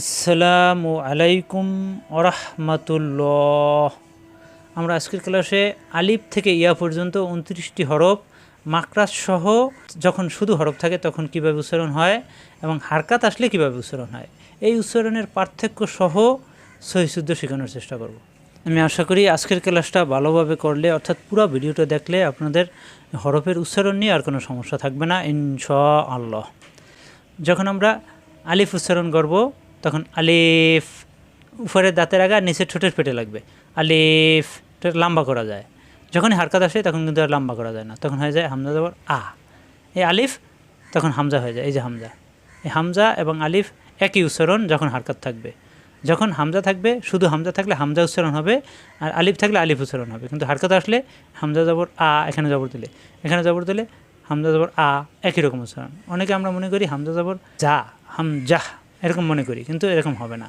আসসালামু আলাইকুম ওরহমতুল্লাহ। আমরা আজকের ক্লাসে আলিফ থেকে ইয়া পর্যন্ত উনত্রিশটি হরফ মাকরাস সহ যখন শুধু হরফ থাকে তখন কীভাবে উচ্চারণ হয় এবং হারকাত আসলে কীভাবে উচ্চারণ হয়, এই উচ্চারণের পার্থক্য সহ সহিশুদ্ধ শেখানোর চেষ্টা করব। আমি আশা করি আজকের ক্লাসটা ভালোভাবে করলে, অর্থাৎ পুরো ভিডিওটা দেখলে আপনাদের হরফের উচ্চারণ নিয়ে আর কোনো সমস্যা থাকবে না ইনশা আল্লাহ যখন আমরা আলিফ উচ্চারণ করব তখন আলিফ, উপরের দাঁতের আগা নিচে ঠোঁটের পেটে লাগবে। আলিফ লম্বা করা যায়। যখন হারকাত আসে, তখন কিন্তু আর লম্বা করা যায় না। তখন হয়ে যায় হামজা যাবার আ। এই আলিফ, তখন হামজা হয়ে যায়। এই যে হামজা। এই হামজা এবং আলিফ একই উচ্চারণ যখন হারকাত থাকবে। যখন হামজা থাকবে, শুধু হামজা থাকলে হামজা উচ্চারণ হবে, আর আলিফ থাকলে আলিফ উচ্চারণ হবে। কিন্তু হারকাত আসলে হামজা জবর আ, এখানে জবর দিলে। এখানে জবর দিলে হামজা জবর আ, একই রকম উচ্চারণ। অনেকে আমরা মনে করি হামজা জবর যা হাম জাহ এরকম মনে করি, কিন্তু এরকম হবে না।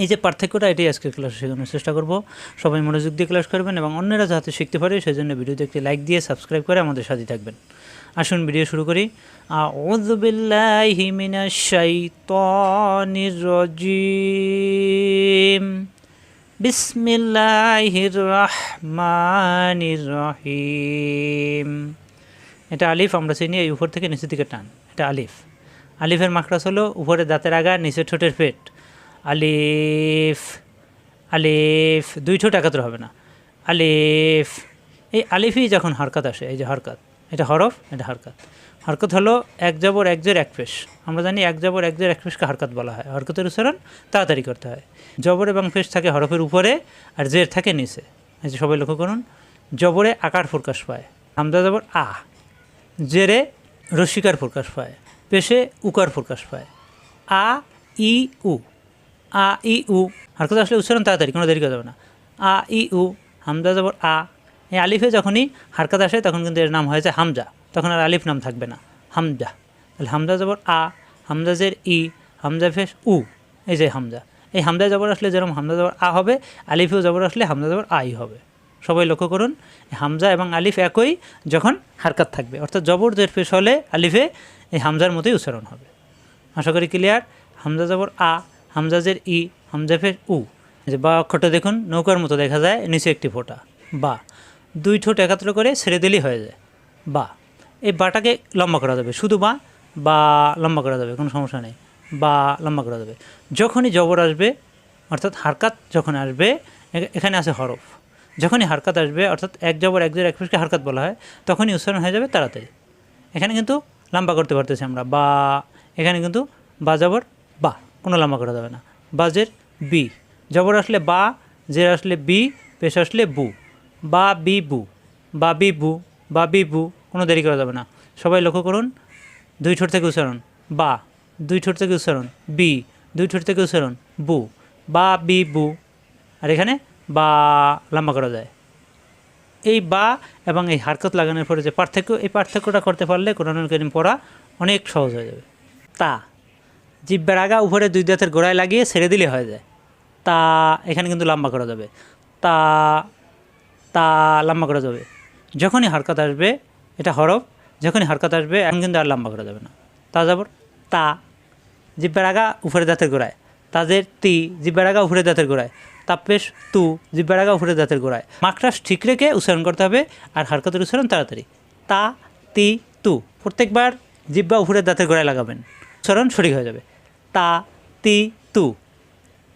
এই যে পার্থক্যটা এটাই আজকের ক্লাসে শেখানোর চেষ্টা করব। সবাই মনোযোগ দিয়ে ক্লাস করবেন এবং অন্যরা যাতে শিখতে পারে সেই জন্য ভিডিওতে একটি লাইক দিয়ে সাবস্ক্রাইব করে আমাদের সাথে থাকবেন। আসুন ভিডিও শুরু করি। এটা আলিফ, আমরা চিনি, এই উপর থেকে নিচের দিকে টান। এটা আলিফ। আলিফের মাকড়াস হলো উপরে দাঁতের আগা, নিচে ঠোঁটের পেট। আলিফ আলিফ, দুই ঠোঁট একাত্র হবে না। আলিফ, এই আলিফই যখন হরকত আসে, এই যে হরকত, এটা হরফ, এটা হরকত। হরকত হলো এক জবর, এক জের, এক পেশ। আমরা জানি এক জবর, এক জের, এক পেশকে হরকত বলা হয়। হরকতের উচ্চারণ তাড়াতাড়ি করতে হয়। জবর এবং পেশ থাকে হরফের উপরে আর জের থাকে নিচে। এই যে সবাই লক্ষ্য করুন, জবরে আকার প্রকাশ পায়। হামজা জবর আ, জেরে রসিকার প্রকাশ পায়। পেশে উকার প্রকাশ পায়। আ, ই, উ। আ, ই, উ। হরকত আসলে উচ্চারণ তাড়াতাড়ি, কোনো দেরি করা যাবে না। আ, ই, উ, হামজা জবর আ। এই আলিফে যখনই হারকাত আসে, তখন কিন্তু এর নাম হয়েছে হামজা। তখন আর আলিফ নাম থাকবে না, হামজা। তাহলে হামজা জবর আ হামজাজের ই, হামজা ফেস উ, এই যে হামজা। এই হামজা জবর আসলে যেরকম হামজা জবর আ হবে, আলিফেও জবর আসলে হামজা জবর আই হবে। সবাই লক্ষ্য করুন, হামজা এবং আলিফ একই যখন হারকাত থাকবে। অর্থাৎ জবর জের পেশ হলে আলিফে এই হামজার মতোই উচ্চারণ হবে। আশা করি ক্লিয়ার হামজা জবর আ হামজাজের ই, হামজা ফের উ। যে বা অক্ষরটা দেখুন, নৌকার মতো দেখা যায়, নিচে একটি ফোঁটা। বা, দুই ঠোঁট একাত্র করে ছেড়ে দিলেই হয়ে যায়। বা, এই বাটাকে লম্বা করা যাবে। শুধু বা বা লম্বা করা যাবে, কোনো সমস্যা নেই। বা লম্বা করা যাবে। যখনই জবর আসবে, অর্থাৎ হারকাত যখন আসবে এখানে আছে হরফ। যখনই হারকাত আসবে, অর্থাৎ এক জবর, এক জের, এক পেশকে হারকাত বলা হয়, তখনই উচ্চারণ হয়ে যাবে তাড়াতাড়ি। এখানে কিন্তু লম্বা করতে পারতেছি আমরা। বা এখানে কিন্তু বা জবর বা, কোনো লম্বা করা যাবে না। বাজের বি, জবর আসলে বা, জের আসলে বি, পেশ আসলে বু। বা বি বু, বা বি বু, বা বি বু, কোনো দেরি করা যাবে না। সবাই লক্ষ্য করুন, দুই ঠোঁট থেকে উচ্চারণ। বা, দুই ঠোঁট থেকে উচ্চারণ। বি, দুই ঠোঁট থেকে উচ্চারণ। বু, বা বি বু। আর এখানে বা লম্বা করা যায়। এই বা এবং এই হারকত লাগানোর পরে যে পার্থক্য, এই পার্থক্যটা করতে পারলে কোরআনুল করিম পড়া অনেক সহজ হয়ে যাবে। তা, জিব্বার আগা উপরে দুই দাঁতের গোড়ায় লাগিয়ে ছেড়ে দিলে হয়ে যায়। তা, এখানে কিন্তু লম্বা করা যাবে। তা তা লম্বা করা যাবে। যখনই হারকত আসবে, এটা হরফ, যখনই হারকত আসবে, এখন কিন্তু আর লম্বা করা যাবে না। তা যাবর, তা, জিব্বার আগা উপরে দাঁতের গোড়ায়। তাদের তি, জিব্বার আগা উপরে দাঁতের গোড়ায়। তাপেশ তু জিব্বার আগা উপরে দাঁতের গোড়ায়। মাকড়াস ঠিক রেখে উচ্চারণ করতে হবে আর হারকতের উচ্চারণ তাড়াতাড়ি। তা, তি, তু প্রত্যেকবার জিব্বা উপরে দাঁতের গোড়ায় লাগাবেন। উচ্চারণ সঠিক হয়ে যাবে। তা, তি, তু।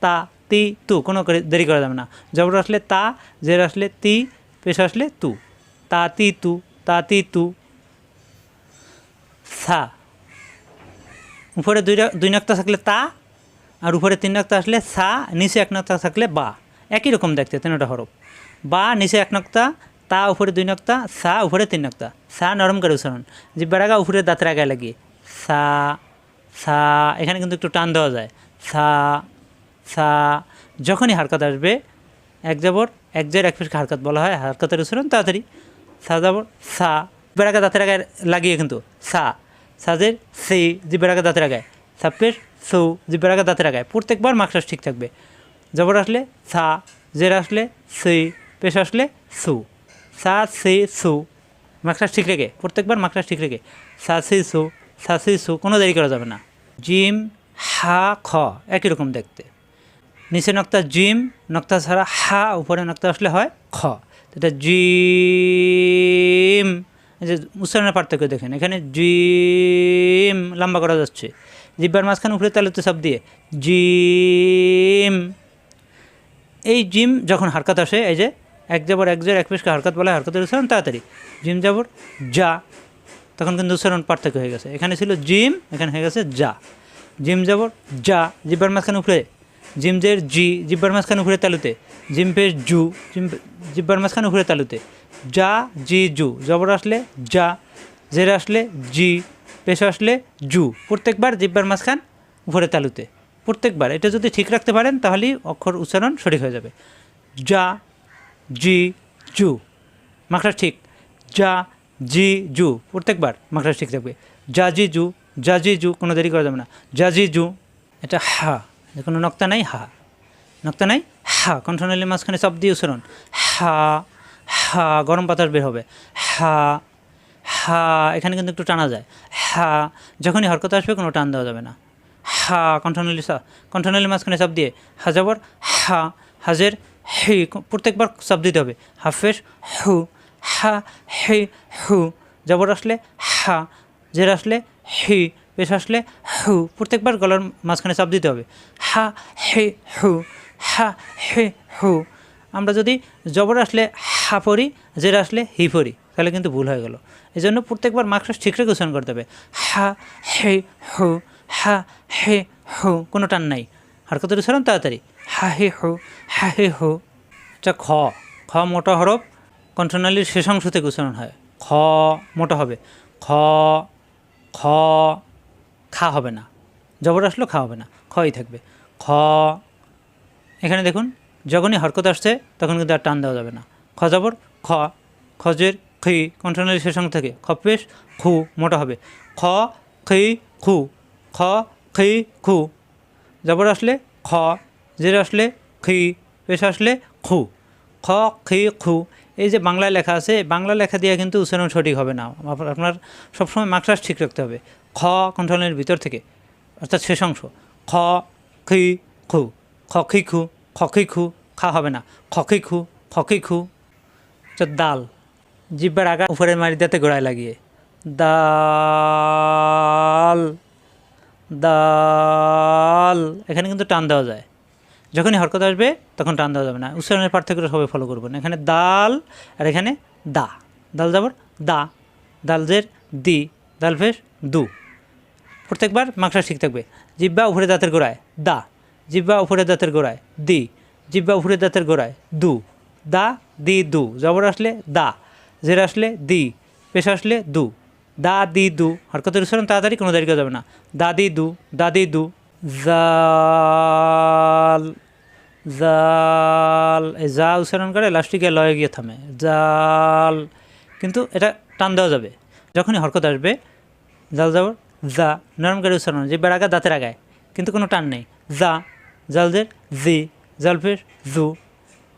তা, তি, তু কোনো দেরি করা যাবে না। জবর আসলে তা, জের আসলে তি, পেশ আসলে তু। তা, তি, তু, তা, তি, তু। সা উপরে দুই দুই নক্তা থাকলে তা আর উপরে তিন নক্তা আসলে সা, নিচে এক নক্তা থাকলে বা। একই রকম দেখতে, তিনটা হরফ। বা, নিচে এক নক্তা, তা উপরে দুই নক্তা, সা উপরে তিন নক্তা। সা নরম করে উচ্চারণ। জিব্বার আগা উপরে দাঁতের আগায় লাগিয়ে, সা সা, এখানে কিন্তু একটু টান দেওয়া যায়। সা সা, যখনই হারকত আসবে, এক জবর, এক জের, এক ফিসকে হারকত বলা হয়, হারকতের উচ্চারণ তাড়াতাড়ি। সা জবর, সা আগা দাঁতের আগায় লাগিয়ে কিন্তু সা। সাজের সি জিব্বার আগা দাঁতের আগায়। সাপের সু জিব্বার আগা দাঁতের আগায় প্রত্যেকবার মাকসাস ঠিক থাকবে। জবর আসলে সা, জের আসলে সি, পেশ আসলে সু। সা, সি, সু। মাকসাস ঠিক রেখে, প্রত্যেকবার মাকসাস ঠিক রেখে। সা, সি, সু, সা, সি, সু, কোনো দেরি করা যাবে না। জিম, হা, খ, একই রকম দেখতে। নিচে নক্তা জিম, নক্তা ছাড়া হা, উপরে নক্তা আসলে হয় খ। এটা জিম। যে উচ্চারণের পার্থক্য দেখেন, এখানে জিম লম্বা করা যাচ্ছে। জিব্বার মাঝখানে উপরে তালুতে সব দিয়ে জিম। এই জিম যখন হারকাত আসে, এই যে এক যাবর এক জোর, এক পেশকে হারকাত বলা হারকাতের উচ্চারণ, তাড়াতাড়ি। জিম যাবর যা। তখন কিন্তু উচ্চারণ পার্থক্য হয়ে গেছে। এখানে ছিল জিম, এখানে হয়ে গেছে যা। জিম যাবর যা। জিব্বার মাঝখানে উপরে জিমজের জি, জিব্বার মাঝখানে উপরে তালুতে। জিম পেশ জু, জিম জিব্বার মাঝখানে উপরে তালুতে। যা, জি, জু। জবর আসলে যা, জের আসলে জি। পেশ আসলে জু। প্রত্যেকবার জিব্বার মাঝখান উপরে তালুতে। প্রত্যেকবার। এটা যদি ঠিক রাখতে পারেন, তাহলেই অক্ষর উচ্চারণ সঠিক হয়ে যাবে। যা, জি, জু। মাখরা ঠিক। যা, জি, জু। প্রত্যেকবার মাখরা ঠিক থাকবে। যা, জি, জু। যা, জি, জু। কোনো দেরি করা যাবে না। যা, জি, জু। এটা হা। কোনো নক্তা নাই, হা। নক্তা নাই, হা। কণ্ঠনালীর মাঝখানে সব দিয়ে উচ্চারণ। হা হা। গরম বাতাস বের হবে। হা হা, এখানে কিন্তু একটু টানা যায়। হা, যখনই হরকত আসবে কোনো টান দেওয়া যাবে না। হা, কণ্ঠনালী সা কণ্ঠনালীর মাঝখানে সব দিয়ে হাজাবর হা, হাজের, হে, প্রত্যেকবার সব দিতে হবে। হাফেজ, হু, হা, হে, হু, জবর আসলে, হা, জের আসলে, হি, পেশ আসলে, হু, প্রত্যেকবার গলার মাঝখানে চাপ দিতে হবে। হা, হে, হু, হা, হে, হু, আমরা যদি জবর আসলে হা পড়ি, জের আসলে হি পড়ি। তাহলে কিন্তু ভুল হয়ে গেল। এই জন্য প্রত্যেকবার মার্কস ঠিক রেখে উচ্চারণ করতে হবে। হা, হে, হু, হা, হে, হু, কোনো টান নাই। হারকতের উচ্চারণ তাড়াতাড়ি। হা, হে, হু, হা, হে, হু। এটা খ খ মোটা হরফ, কণ্ঠনালীর শেষাংশ থেকে উচ্চারণ হয়। খ মোটা হবে। খ খ, খা হবে না। জবর আসলেও খা হবে না। খই থাকবে। খ, এখানে দেখুন, যখনই হরকত আসছে, তখন কিন্তু আর টান দেওয়া যাবে না। খ জবর, খ, খজের খি কণ্ঠনালীর শেষাংশ থেকে। খ পেশ, খু, মোটা হবে। খ, খি, খু। খ, খি, খু। জবর আসলে খ, জের আসলে খি, পেশ আসলে খু। খ, খি, খু। এই যে বাংলায় লেখা আছে বাংলা লেখা দিয়ে কিন্তু উচ্চারণ সঠিক হবে না। আপ- আপনার সবসময় মাকড়াস ঠিক রাখতে হবে। খ কণ্ঠনের ভিতর থেকে, অর্থাৎ শেষ অংশ। খ, খি, খু। খ, খি, খু। খ, খি, খু। খা হবে না। খ, খি, খু। খ, খি, খু। এটা দাল। জিব্বার আগা উপরে মারি দিতে গোড়ায় লাগিয়ে। দাল দাল। এখানে কিন্তু টান দেওয়া যায়। যখনই হরকত আসবে, তখন টান দেওয়া যাবে না। উচ্চারণের পার্থক্য সবাই ফলো করবেন। এখানে দাল আর এখানে দা। দাল যাবর দা। দালজের দি। দাল ফেস দু। প্রত্যেকবার মাংসা ঠিক থাকবে। জিব্বা উপরে দাঁতের গোড়ায় দা। জিব্বা উপরে দাঁতের গোড়ায় দি। জিব্বা উপরে দাঁতের গোড়ায় দু। দা, দি, দু। জবর আসলে দা। জের আসলে দি, পেশ আসলে দু। দা, দি, দু। হরকতের উচ্চারণ তাড়াতাড়ি, কোনো করা যাবে না। দাদি দু দাদি দু জাল জাল। এই যা উচ্চারণ করে লাস্টিকে লয়ে গিয়ে থামে। জাল। কিন্তু এটা টান দেওয়া যাবে। যখনই হরকত আসবে, জাল যাবর যা নরম করে উচ্চারণ। যে বেড়াগা দাঁতের আগায়। কিন্তু কোনো টান নেই। যা জালদের জি জালফের জু।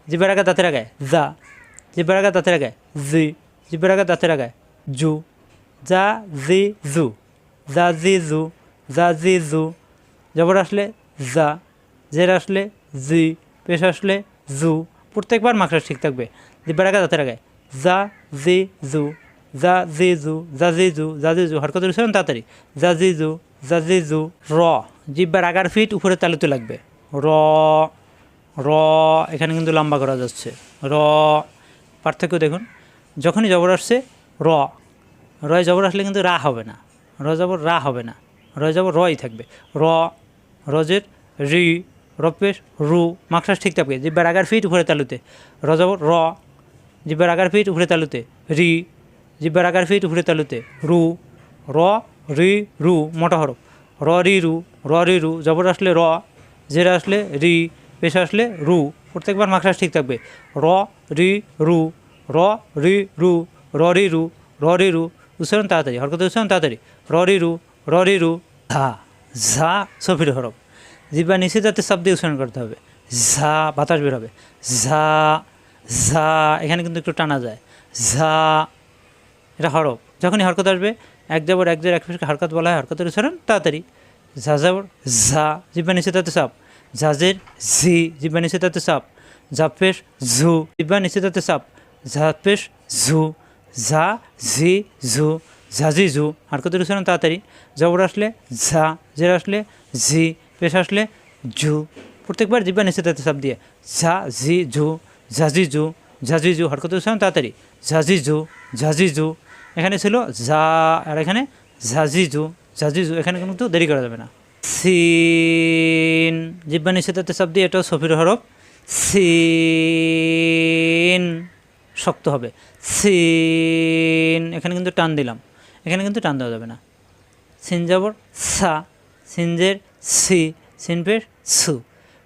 যে বেড়াগা দাঁতের আগায়। যা যে বেড়াগা দাঁতের আগায় জি যে বেড়াগা দাঁতের আগায় জু যা জি জু যা জি জু যা জি জু জবর আসলে যা জের আসলে জি পেশ আসলে জু প্রত্যেকবার মাকড়া ঠিক থাকবে জিব্বার আগে দাঁতের আগে যা জি জু যা জি জু যা জি জু যা জি জু হরকত উচ্চারণ তাড়াতাড়ি যা জি জু যা জি জু র জিব্বার আগার ফিট উপরে তালুতে লাগবে র র এখানে কিন্তু লম্বা করা যাচ্ছে র পার্থক্য দেখুন, যখনই জবর আসছে, র, রয় জবর আসলে কিন্তু রা হবে না। র জবর রা হবে না। রয় জবর রই থাকবে। র, রজের রি রপেশ রু, মাকসাস ঠিক থাকবে। জিব্বার আগার ফিট উপরে তালুতে। র জবর র, জিব্বার আগার ফিট উপরে তালুতে। রি, জিব্বার আগার ফিট উপরে তালুতে। রু, র, রি, রু, মোটা হরফ। র, রি, রু, র, রি, রু, জবর আসলে র, জের আসলে রি, পেশা আসলে রু। প্রত্যেকবার মাকসাস ঠিক থাকবে। র, রি, রু, র, রি, রু, র, রি, রু, র, রি, রু, উচ্চারণ তাড়াতাড়ি হরকত উচ্চারণ তাড়াতাড়ি। র, রি, রু, র, রি, রু, ধা, ঝা, সফির হরফ। জিব্বা নিচে যাতে শব্দ উচ্চারণ করতে হবে। ঝা, বাতাস বের হবে। ঝা ঝা, এখানে কিন্তু একটু টানা যায়। ঝা, এটা হরফ। যখনই হরকত আসবে, এক যাবর এক জোর এক হরকত বলা হয়, হরকতের উচ্চারণ তাড়াতাড়ি। ঝা যাবর ঝা, জিব্বা নিচে তাতে চাপ ঝাজের ঝি জিব্বা নিচে তাতে চাপ। ঝাপেশ ঝু জিব্বা নিচে তাতে চাপ। ঝাপেশ ঝু ঝা ঝি ঝু ঝাঝি ঝু আর কত উচ্চারণ তাড়াতাড়ি। জবর আসলে ঝা জের আসলে ঝি পেশ আসলে ঝু প্রত্যেকবার জিব্বা নিচে তাতে চাপ দিয়ে। ঝা ঝি ঝু ঝাঝি ঝু ঝাঝি ঝু হরকত উচ্চারণ তাড়াতাড়ি। ঝাঝি ঝু ঝাঝি ঝু এখানে ছিল ঝা আর এখানে ঝাঝি ঝু ঝাঝি ঝু এখানে কিন্তু দেরি করা যাবে না। সিন। জিব্বা চাপ দিয়ে এটাও সফির হরফ। সিন। শক্ত হবে। সিন। এখানে কিন্তু টান দিলাম। এখানে কিন্তু টান দেওয়া যাবে না। সিন যাবর সা। সিনজের সি। সিনপের সু।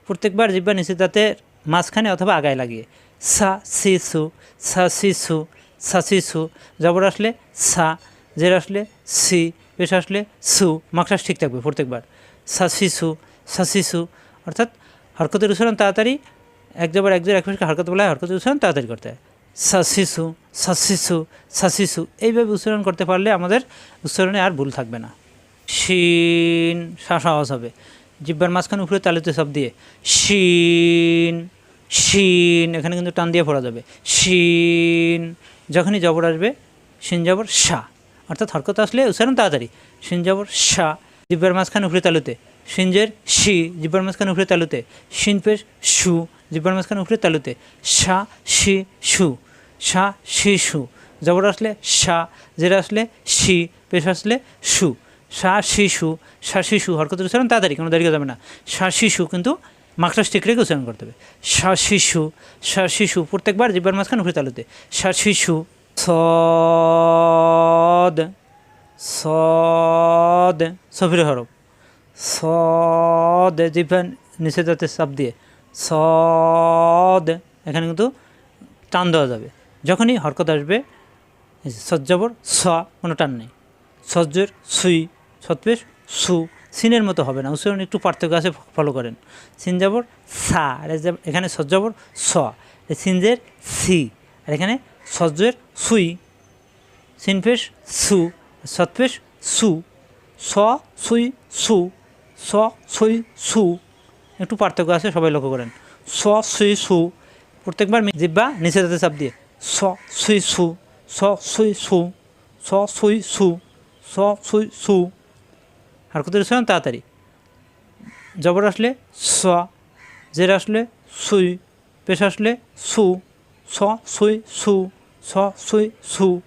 প্রত্যেকবার জিব্বা নিচে তাতে মাঝখানে অথবা আগায় লাগিয়ে। সা, সি, সু। সা, সি, সু। সা, সি, সু। জবর আসলে সা। জের আসলে সি, পেশ আসলে সু মাকসাস ঠিক থাকবে প্রত্যেকবার। সা, সি, সু, সা, সি, সু, অর্থাৎ হরকতের উচ্চারণ তাড়াতাড়ি, এক জবর এক জোর এক পেশকে হরকত বলা হয় হরকতের উচ্চারণ তাড়াতাড়ি করতে হয়। সা শিশু সা শিশু সা শিশু এইভাবে উচ্চারণ করতে পারলে আমাদের উচ্চারণে আর ভুল থাকবে না। শিন শ্বাস আওয়াজ হবে জিব্বার মাঝখানে উপরে তালিতে সব দিয়ে শিন শিন, এখানে কিন্তু টান দিয়ে পড়া যাবে। শিন, যখনই জবর আসবে, শিন, জবর, সা। অর্থাৎ হরকত আসলে উচ্চারণ তাড়াতাড়ি। শিন জবর সা জিব্বার মাঝখানে উপরে তালুতে। সিনজের শি, জিব্বার মাঝখানে উপরে তালুতে। শিন পেশ সু, জিব্বার মাঝখানে উপরে তালুতে। সা শি, সু। সা শি, সু। জবর আসলে সা জেরা আসলে শি, পেশ আসলে সু। সা। শিশু সা শিশু হরকতের উচ্চারণ তাড়াতাড়ি, কোনো দাঁড়িয়ে যাবে না। সা শিশু কিন্তু মাকড়াস ঠিক রেখে উচ্চারণ করতে হবে। সা। শিশু সা শিশু প্রত্যেকবার জিব্বার মাঝখানে উপরে তালুতে। সা। শিশু সদ সদ, সফির হরফ। সদ নিচে যাতে চাপ দিয়ে। সদ, এখানে কিন্তু টান দেওয়া যাবে। যখনই হরকত আসবে সজ্জাবর স, কোনো টান নেই। সজ্জের সুই, সৎপেশ, সু, সিনের মতো হবে না। উচ্চারণ একটু পার্থক্য আছে ফলো করেন। সিন যাবর সা, আর এখানে সজ্জাবর স। সিনজের সি। আর এখানে সজ্জের সুই, সিনফেশ সু সৎপেশ সু, স সুই সু, স সুই সু, একটু পার্থক্য আছে, সবাই লক্ষ্য করেন। স সুই সু, প্রত্যেকবার জিব্বা নিচে যাতে চাপ দিয়ে। স সুই সু, স সুই সু, স সুই সু, স সুই সু। আর কত উচ্চারণ তাড়াতাড়ি। জবর আসলে স, জের আসলে সুই, পেশ আসলে সু, স সুই সু। স, সুই, সু।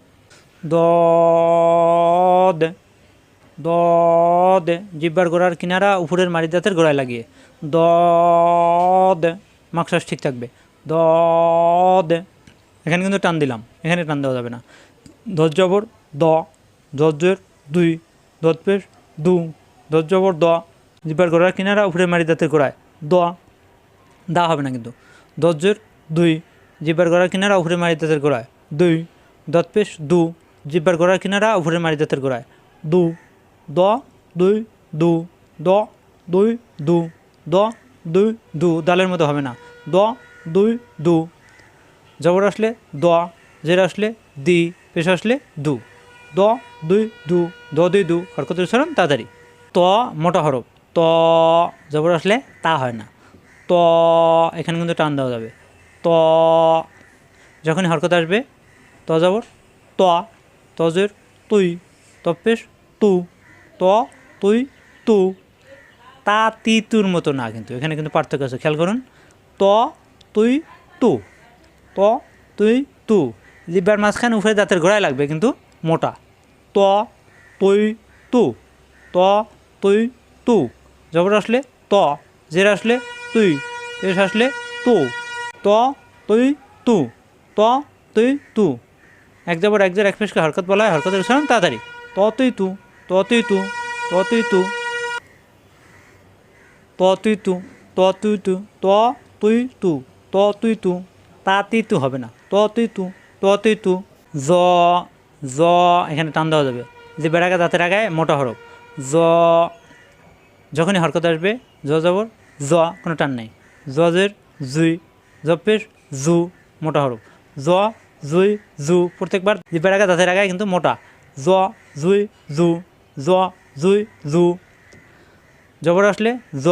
দদ। দদ। জিব্বার গোড়ার কিনারা উপরের মারি দাঁতের গোড়ায় লাগিয়ে। দদ। মাকসাস ঠিক থাকবে। দদ। এখানে কিন্তু টান দিলাম। এখানে টান দেওয়া যাবে না। দশ দ। দশের দুই। দশ দু। দশ দ। জিব্বার গোড়ার কিনারা উপরের মারি দাঁতের গোড়ায়। দ। দা হবে না কিন্তু। দশের দুই। জিব্বার গড়ার কিনারা উপরে মারি দাঁতের গোড়ায়। দুই, দত পেশ, দু, জিব্বার গড়ার কিনারা উপরে মারি দাঁতের গোড়ায়। দু, দ, দুই, দু, দ, দুই, দু, দ, দুই, দু, দালের মতো হবে না। দ, দুই, দু। জবর আসলে দ, জের আসলে দি, পেশ আসলে দু। দ, দুই, দু, দ, দুই, দু হরকত উচ্চারণ তাড়াতাড়ি। ত, মোটা হরফ। ত, জবর আসলে তা হয় না। ত, এখানে কিন্তু টান দেওয়া যাবে। ত, যখনই হরকত আসবে ত যাবর, ত তজের তুই তপেশ তু, ত, তুই, তু। তা, তি, তুর মতো না কিন্তু, এখানে কিন্তু পার্থক্য আছে, খেয়াল করুন। ত, তুই, তু। ত, তুই, তু। জিব্বার মাঝখানে উপরে দাঁতের গোড়ায় লাগবে কিন্তু মোটা। ত, তুই, তু। ত, তুই, তু। জবর আসলে ত, জের আসলে তুই, পেশ আসলে তু। ত, তুই, তু। ত, তুই, তু। এক জবর এক জের, এক হরকত বলা হয়, হরকতের উচ্চারণ তাড়াতাড়ি। ত তুই তু ত তুই তু ত তুই তু। ত তুই তু ত তুই তু ত তুই তু ত তুই তু। তা তি হবে না। ত তুই তু ত তুই তু। জ জ, এখানে টান দেওয়া যাবে। যে বেড়াকে দাঁতের আগায় মোটা হরফ। জ, যখনই হরকত আসবে, জ জবর, জ, কোনো টান নেই। জজের জুই জপের জু মোটা হরফ। জ জুই, জু, প্রত্যেকবার জিব্বার আগে, দাঁতের আগায় কিন্তু মোটা। জ, জুই, জু, জ, জুই, জু। জবর আসলে জ,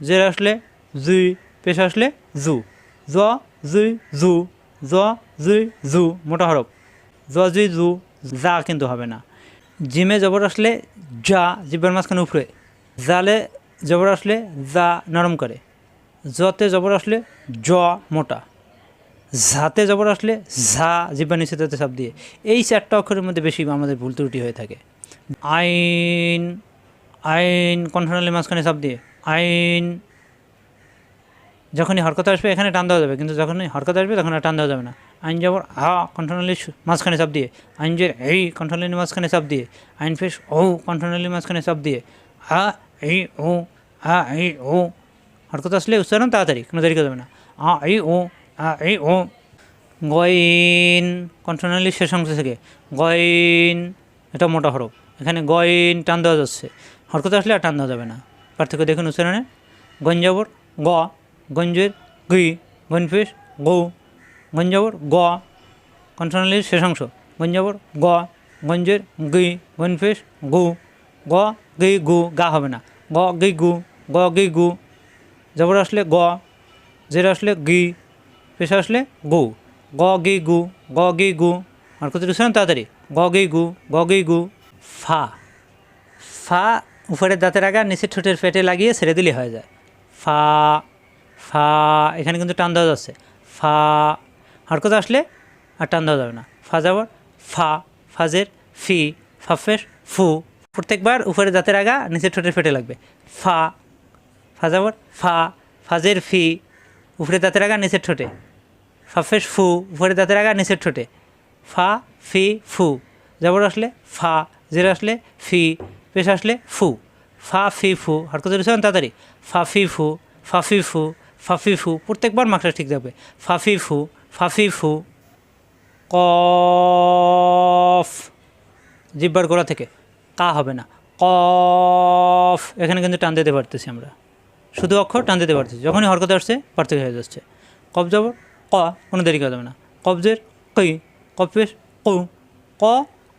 জের আসলে জুই, পেশ আসলে জু। জ, জুই, জু, জ, জুই, জু, মোটা হরফ। জ, জুই, জু যা কিন্তু হবে না। জিমে জবর আসলে যা জিব্বার মাঝখানে উপরে। জালে জবর আসলে যা নরম করে। জতে জবর আসলে জ, মোটা। ঝাতে জবর আসলে ঝা, জিব্বা তাতে চাপ দিয়ে। এই চারটা অক্ষরের মধ্যে বেশি আমাদের ভুল ত্রুটি হয়ে থাকে। আইন আইন, কণ্ঠনালীর মাঝখানে চাপ দিয়ে। আইন, যখনই হরকত আসবে, এখানে টান দেওয়া যাবে। কিন্তু যখনই হরকত আসবে, তখন আর টান দেওয়া যাবে না। আইন যাবর হা, কণ্ঠনালীর মাঝখানে চাপ দিয়ে। আইন জের এই, কণ্ঠনালীর মাঝখানে চাপ দিয়ে। আইন ফেস, ও, কণ্ঠনালীর মাঝখানে চাপ দিয়ে। হা, এই, ও, হা, এই, ও। হরকত আসলে উচ্চারণ তাড়াতাড়ি, কোনো দেরি যাবে না। আ, এই, ও আ এই, ও, গইন কণ্ঠনালীর শেষ অংশ থেকে। গইন, এটা মোটা হরফ। এখানে গইন টান দেওয়া যাচ্ছে। হরকত আসলে আর টান দেওয়া যাবে না। পার্থক্য দেখুন উচ্চারণে। গঞ্জাবর, গ, গঞ্জের, গি গনফেস গৌ। গঞ্জাবর, গ, কণ্ঠনালীর শেষ অংশ। গঞ্জাবর, গ, গঞ্জের, গি গনফেস গু। গ, গি, গু, গা হবে না। গ, গি, গু, গ, গি, গু। জবর আসলে গ, জের আসলে গি। পেশা আসলে গু। গ, গি, গু, গ, গি, গু। আর কত উচ্চারণ তাড়াতাড়ি? গ, গি, গু, গ, গি, গু। ফা। ফা উপরের দাঁতের আগা নিচের ঠোঁটের পেটে লাগিয়ে ছেড়ে দিলে হয়ে যায়। ফা ফা, এখানে কিন্তু টান দেওয়া যাচ্ছে। ফা, আর হরকত আসলে আর টান দেওয়া যাবে না। ফা যাবর ফা, ফাজের, ফি, ফাফের, ফু। প্রত্যেকবার উপরে দাঁতের আগা নিচের ঠোঁটের পেটে লাগবে। ফা ফা যাবর ফা, ফাজের, ফি উপরে দাঁতের আগা নিচের ঠোঁটে। ফাফেস ফু উপরে দাঁতের আগা নিচের ঠোঁটে। ফা, ফি, ফু। যাবর আসলে ফা, জের আসলে ফি, পেশ আসলে ফু। ফা, ফি, ফু হরকত উচ্চারণ তাড়াতাড়ি। ফা, ফি, ফু, ফা, ফি, ফু, ফা, ফি, ফু, প্রত্যেকবার মাকড়া ঠিক থাকবে ফা, ফি, ফু, ফা, ফি, ফু, কফ। জিব্বার গোড়া থেকে। কা হবে না। কফ। এখানে কিন্তু টান দিতে পারতেছি আমরা। শুধু অক্ষর টান দিতে পারতেছি যখনই হরকত আসছে, পার্থক্য হয়ে যাচ্ছে। কব ক, কোনো দেরি করা যাবে না। কবজের কই কপেশ কু, ক,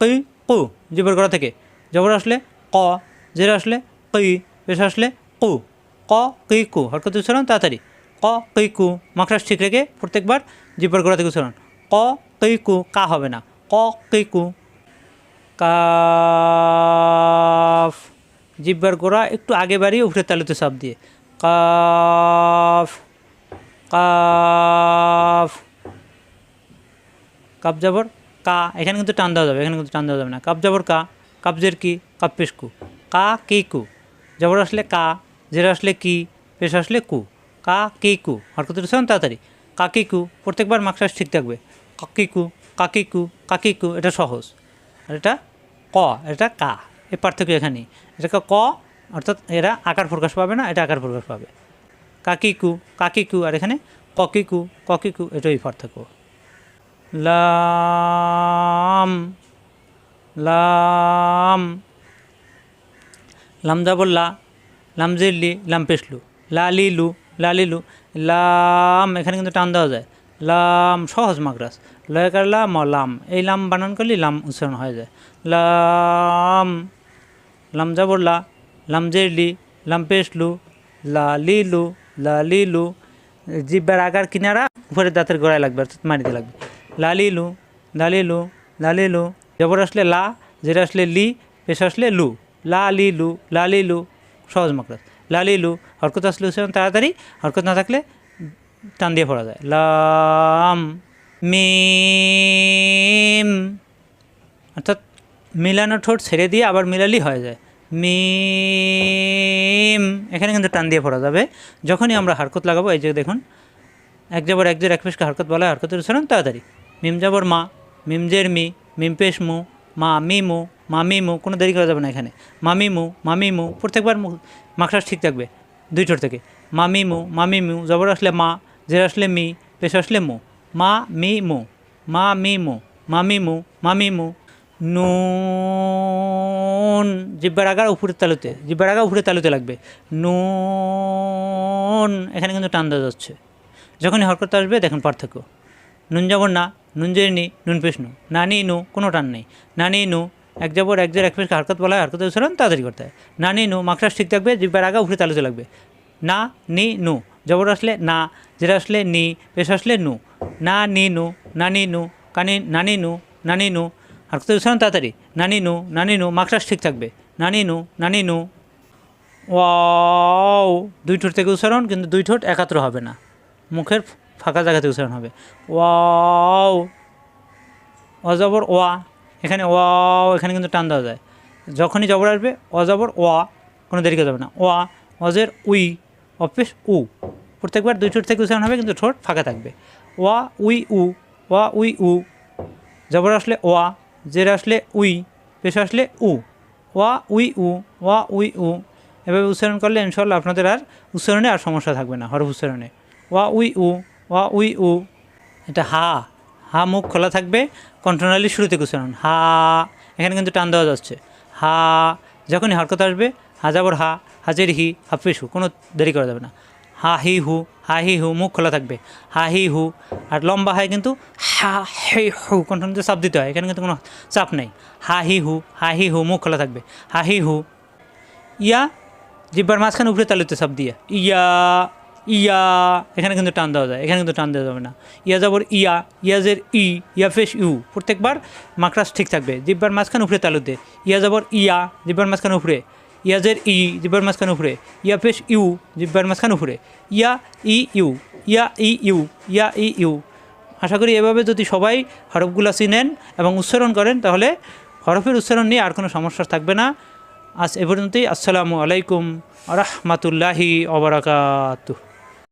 কই, কু জিব্বার গোড়া থেকে। জবর আসলে ক, জের আসলে কই পেশ আসলে কু। ক, কই, কু, হরকত উচ্চারণ তাড়াতাড়ি। ক, কই, কু মাকড়াস ঠিক রেখে প্রত্যেকবার জিব্বার গোড়া থেকে উচ্চারণ। ক, কই, কু, কা হবে না। ক, কই, কু, কাফ। জিব্বার গোড়া একটু আগে বাড়িয়ে উপরে তালুতে চাপ দিয়ে। Calf calf. কাপ যাবর কা। এখানে কিন্তু টান দেওয়া যাবে, এখানে কিন্তু টান দেওয়া যাবে না। কাপ যাবর কা। কাবজের কি? কাপ পেশ কু, কা, কি। যাবর আসলে কা, জের আসলে কি, পেশ আসলে কু। কা, কি, কু। হরকত উচ্চারণ তাড়াতাড়ি। কাকি কু প্রত্যেকবার মাকসাস ঠিক থাকবে। কাকিকু কাকিকু কাকিকু এটা সহজ। আর এটা ক, এটা কা। এই পার্থক্য এখানে এটাকে ক অর্থাৎ এরা আকার প্রকাশ পাবে না, এটা আকার প্রকাশ পাবে। কাকিকু কাকিকু, আর এখানে ককিকু ককিকু, এটাই পার্থক্য। লাম লাম লাম যাবর লা লাম জিরলি, লাম পেশলু লা লিলু লা লিলু লাম, এখানে কিন্তু টান দেওয়া যায়। লাম, সহজ মাকড়াস লয়কার লাম লাম এই লাম বানান করলে লাম উচ্চারণ হয়ে যায়। লাম লাম যাবর লা লাম জেরলি লাম পেশলু লা লিলু লা লিলু জিব্বার আগার কিনারা উপরে দাঁতের গোড়ায় লাগবে, অর্থাৎ মারিতে লাগবে। লালিলু লালিলু লালিলু জবর আসলে লা যেটা আসলে লি, পেশ আসলে লু। লা লি লু লা লি লু সহজ মাকড়াস লা লি লু হরকত আসলে উচ্চারণ তাড়াতাড়ি, হরকত না থাকলে টান দিয়ে পড়া যায়। লাম, মিম, অর্থাৎ মিলানো ঠোঁট ছেড়ে দিয়ে আবার মিলালি হয়ে যায়। মিম এখানে কিন্তু টান দিয়ে পড়া যাবে যখনই আমরা হারকত লাগাবো এই যে দেখুন এক যাবর এক জোর এক পেশকে হরকত বলা হয় হরকতের উচ্চারণ তাড়াতাড়ি মিম যাবর মা মিমজের মি মিম পেশ মু মা মি মু মা মি কোনো দেরি করা যাবে না এখানে মামি মু মামি মু প্রত্যেকবার মাকড়াস ঠিক থাকবে দুই ঠোঁট থেকে মামি মু মামি মু জবর আসলে মা জের আসলে মি পেশ আসলে মু মা মি মু মা মি মু মামি মু মামি মু নুন। জিব্বার আগার উপরের তালুতে, জিব্বার আগা উপরের তালুতে লাগবে। নুন। এখানে কিন্তু টান দেওয়া যাচ্ছে। যখনই হরকত আসবে, দেখেন পার্থক্য। নুন যাবর না, নুন জের নি, নুন পেশ নু। নানি নু কোনো টান নেই। নানি নু এক জবর, এক জের, এক পেশকে হরকত বলা হয় হারকতের উচ্চারণ তাড়াতাড়ি করতে হয়। না নি মাকড়াস ঠিক থাকবে, জিব্বার আগা উপরে তালুতে লাগবে। না নি, নু, জবর আসলে না, জের আসলে নি পেশ আসলে নু। না নি, নু নানি নু কানি নানি নু নানি নু হারকতের উচ্চারণ তাড়াতাড়ি। নানি নু নানি নু মাকড়াস ঠিক থাকবে। নানি নু নানি নু। ওয়াও, দুই ঠোঁট থেকে উচ্চারণ, কিন্তু দুই ঠোঁট একাত্র হবে না। মুখের ফাঁকা জায়গাতে উচ্চারণ হবে। ওয়াও, অজবর ওয়া। এখানে ওয়াও, এখানে কিন্তু টান দেওয়া যায়। যখনই জবর আসবে, অজবর ওয়া, কোনো দেরি করা যাবে না। ওয়া, অজের উই, অফিস উ। প্রত্যেকবার দুই ঠোঁট থেকে উচ্চারণ হবে, কিন্তু ঠোঁট ফাঁকা থাকবে। ওয়া, উই, উ। ওয়া, উই, উ। জবর আসলে ওয়া। জের আসলে উই, পেশ আসলে উ। ওয়া উই উ, ওয়া উই উ। এভাবে উচ্চারণ করলে ইনশাল্লাহ আপনাদের আর উচ্চারণে আর সমস্যা থাকবে না, হরফ উচ্চারণে। ওয়া উই উ, ওয়া উই উ। এটা হা হা মুখ খোলা থাকবে কন্ট্রোনালি শুরু থেকে উচ্চারণ হা, এখানে কিন্তু টান দেওয়া যাচ্ছে। হা, যখনই হরকত আসবে হাজাবর হা, হাজের হি হাফিস হু, কোনো দেরি করা যাবে না। হা, হি, হু হা, হি, হু, মুখ খোলা থাকবে। হা, হি, হু, আর লম্বা হাই কিন্তু হা, হে, হু কন্ট্রোল চাপ দিতে হয়, এখানে কিন্তু কোনো চাপ নেই। হা, হি, হু, হা, হি, হু, মুখ খোলা থাকবে। হা, হি, হু, ইয়া, জিব্বার মাঝখানে উপরে তালুতে চাপ দিয়ে। ইয়া ইয়া, এখানে কিন্তু টান দেওয়া যায়, এখানে কিন্তু টান দেওয়া যাবে না। ইয়া যাবর ইয়া ইয়াজের ই, ইয়া ফেস ইউ, প্রত্যেকবার মাকড়াস ঠিক থাকবে। জিব্বার মাঝখানে উপরে তালুতে। ইয়া যাবর ইয়া, জিব্বার মাঝখানে উপরে। ইয়াজের ই, জিব্বার মাঝখানে উপরে। ইয়া পেশ ইউ, জিব্বার মাঝখানে উপরে। ইয়া ই ইউ, ইয়া ই ইউ, ইয়া ই ইউ। আশা করি এভাবে যদি সবাই হরফগুলো চিনেন এবং উচ্চারণ করেন, তাহলে হরফের উচ্চারণ নিয়ে আর কোনো সমস্যা থাকবে না। আজ এ পর্যন্তই। আসসালামু আলাইকুম রহমতুল্লাহি অবরাকাতুহ